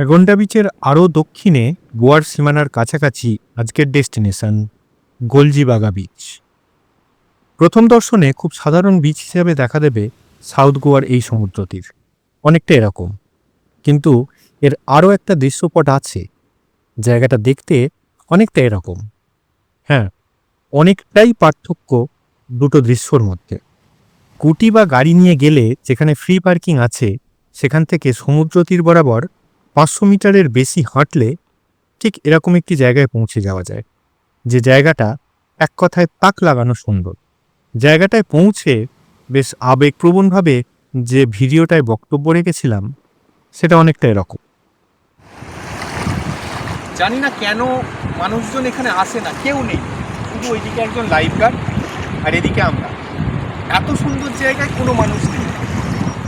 অ্যাগন্ডা বিচের আরও দক্ষিণে গোয়ার সীমানার কাছাকাছি আজকের ডেস্টিনেশন, গোলজিবাগা বিচ প্রথম দর্শনে খুব সাধারণ বিচ হিসেবে দেখা দেবে সাউথ গোয়ার এই সমুদ্র তীর অনেকটা এরকম। কিন্তু এর আরও একটা দৃশ্যপট আছে। জায়গাটা দেখতে অনেকটা এরকম। হ্যাঁ অনেকটাই পার্থক্য দুটো দৃশ্যর মধ্যে। কুটি বা গাড়ি নিয়ে গেলে যেখানে ফ্রি পার্কিং আছে, সেখান থেকে সমুদ্র তীর বরাবর পাঁচশো মিটারের বেশি হাঁটলে ঠিক এরকম একটি জায়গায় পৌঁছে যাওয়া যায়। যে জায়গাটা এক কথায় তাক লাগানো সুন্দর। জায়গাটায় পৌঁছে বেশ আবেগপ্রবণভাবে যে ভিডিওটায় বক্তব্য রেখেছিলাম সেটা অনেকটা এরকম। জানি না কেন মানুষজন এখানে আসে না কেউ নেই। শুধু ওইদিকে একজন লাইফ গার্ড আর এদিকে আমরা। এত সুন্দর জায়গায় কোনো মানুষ নেই।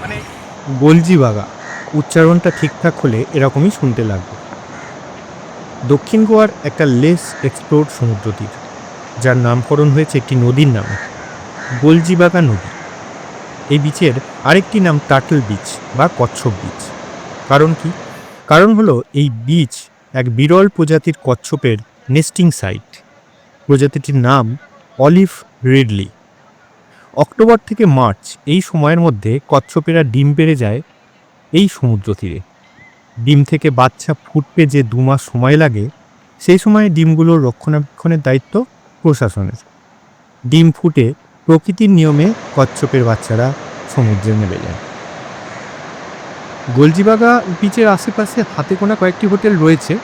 মানে গোলজি বাগা। উচ্চারণটা ঠিকঠাক হলে এরকমই শুনতে লাগবে। দক্ষিণ গোয়ার একটা লেস এক্সপ্লোর সমুদ্র তীর, যার নামকরণ হয়েছে একটি নদীর নামে, গোলজিবাগা নদী। এই বিচের আরেকটি নাম টাটল বিচ বা কচ্ছপ বিচ কারণ কি? কারণ হলো এই বিচ এক বিরল প্রজাতির কচ্ছপের নেস্টিং সাইট প্রজাতিটির নাম অলিভ রিডলি অক্টোবর থেকে মার্চ এই সময়ের মধ্যে কচ্ছপেরা ডিম পেড়ে যায় এই সমুদ্র তীরে। ডিম থেকে বাচ্চা ফুটতে যে দু মাস সময় লাগে, সেই সময়ে ডিমগুলোর রক্ষণাবেক্ষণের দায়িত্ব প্রশাসনের। ডিম ফুটে প্রকৃতির নিয়মে কচ্ছপের বাচ্চারা সমুদ্রে নেমে যায়। গোলজিবাগা বিচের আশেপাশে হাতে গোনা কয়েকটি হোটেল রয়েছে।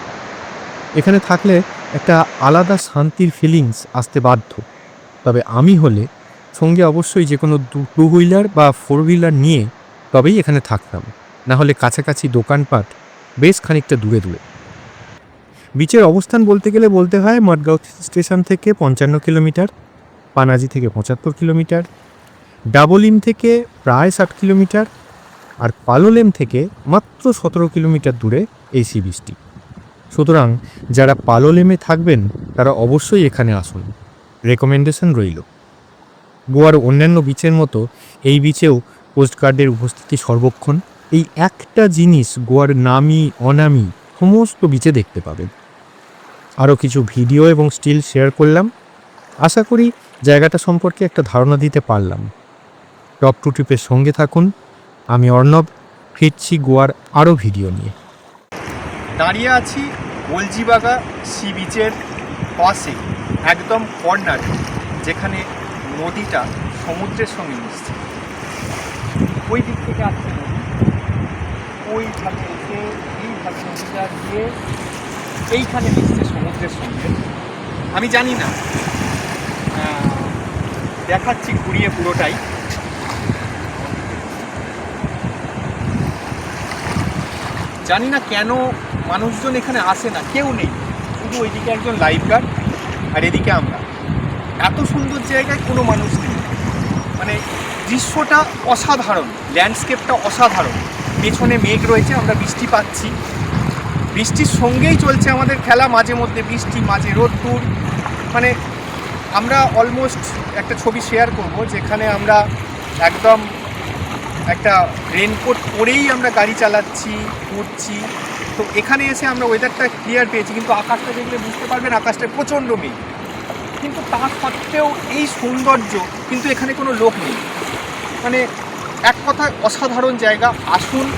এখানে থাকলে একটা আলাদা শান্তির ফিলিংস আসতে বাধ্য। তবে আমি হলে সঙ্গে অবশ্যই যে কোনো টু হুইলার বা ফোর হুইলার নিয়ে তবেই এখানে থাকতাম। না হলে কাছাকাছি দোকানপাট বেশ খানিকটা দূরে দূরে। বিচের অবস্থান বলতে গেলে বলতে হয় মডগাঁও স্টেশন থেকে পঞ্চান্ন কিলোমিটার, পানাজি থেকে পঁচাত্তর কিলোমিটার ডাবলিম থেকে প্রায় ষাট কিলোমিটার আর পালোলেম থেকে মাত্র সতেরো কিলোমিটার দূরে এই সি বিচটি সুতরাং যারা পালোলেমে থাকবেন তারা অবশ্যই এখানে আসুন। রেকমেন্ডেশন রইল। গোয়ার অন্যান্য বিচের মতো এই বিচেও কোস্টগার্ডের উপস্থিতি সর্বক্ষণ। এই একটা জিনিস গোয়ার নামি, অনামি সমস্ত বিচে দেখতে পাবেন। আরও কিছু ভিডিও এবং স্টিল শেয়ার করলাম। আশা করি জায়গাটা সম্পর্কে একটা ধারণা দিতে পারলাম। টপ টু ট্রিপের সঙ্গে থাকুন। আমি অর্ণব, ফিরছি গোয়ার আরও ভিডিও নিয়ে। দাঁড়িয়ে আছি গোলজিবাগা সি বিচের পাশে, একদম কর্নারে যেখানে নদীটা সমুদ্রের সঙ্গে মিশছে। ওই দিক থেকে আসছে নদী। ওইভাবে এসে এইভাবে নদীটা গিয়ে এইখানে মিশছে সমুদ্রের সঙ্গে। আমি জানি না। দেখাচ্ছি ঘুরিয়ে পুরোটাই। জানি না কেন মানুষজন এখানে আসে না, কেউ নেই। শুধু ওইদিকে একজন লাইফ গার্ড আর এদিকে আমরা। এত সুন্দর জায়গায় কোনো মানুষ নেই। মানে দৃশ্যটা অসাধারণ ল্যান্ডস্কেপটা অসাধারণ। পেছনে মেঘ রয়েছে, আমরা বৃষ্টি পাচ্ছি। বৃষ্টির সঙ্গেই চলছে আমাদের খেলা, মাঝে মধ্যে বৃষ্টি, মাঝে রোদ্দুর মানে আমরা অলমোস্ট একটা ছবি শেয়ার করব, যেখানে আমরা একদম একটা রেনকোট পরেই আমরা গাড়ি চালাচ্ছি, ঘুরছি। তো এখানে এসে আমরা ওয়েদারটা ক্লিয়ার পেয়েছি, কিন্তু আকাশটা দেখলে বুঝতে পারবেন আকাশটা প্রচণ্ড মেঘ। কিন্তু তা সত্ত্বেও এই সৌন্দর্য, কিন্তু এখানে কোনো লোক নেই। মানে এক কথায় অসাধারণ জায়গা, আসুন,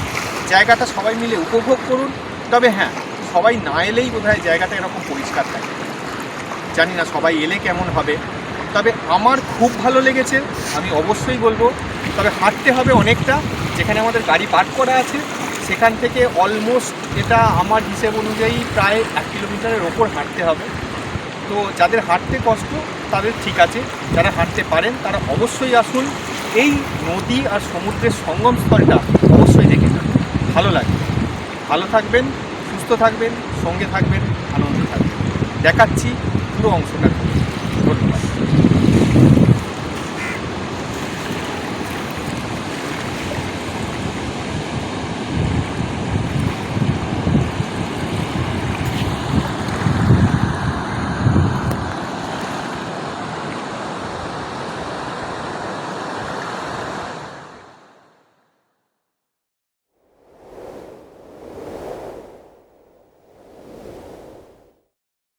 জায়গাটা সবাই মিলে উপভোগ করুন। তবে হ্যাঁ সবাই না এলেই বোধহয় জায়গাটা এরকম পরিষ্কার থাকে। জানি না সবাই এলে কেমন হবে। তবে আমার খুব ভালো লেগেছে, আমি অবশ্যই বলব, তবে হাঁটতে হবে অনেকটা। যেখানে আমাদের গাড়ি পার্ক করা আছে, সেখান থেকে অলমোস্ট এটা আমার হিসেব অনুযায়ী প্রায় এক কিলোমিটারের ওপর হাঁটতে হবে। তো যাদের হাঁটতে কষ্ট, তাদের ঠিক আছে। যারা হাঁটতে পারেন, তারা অবশ্যই আসুন। এই নদী আর সমুদ্রের সঙ্গম স্থলটা অবশ্যই দেখে যান। ভালো লাগবে। ভালো থাকবেন, সুস্থ থাকবেন, সঙ্গে থাকবেন, আনন্দ থাকবেন। দেখাচ্ছি পুরো অংশটা। ধন্যবাদ।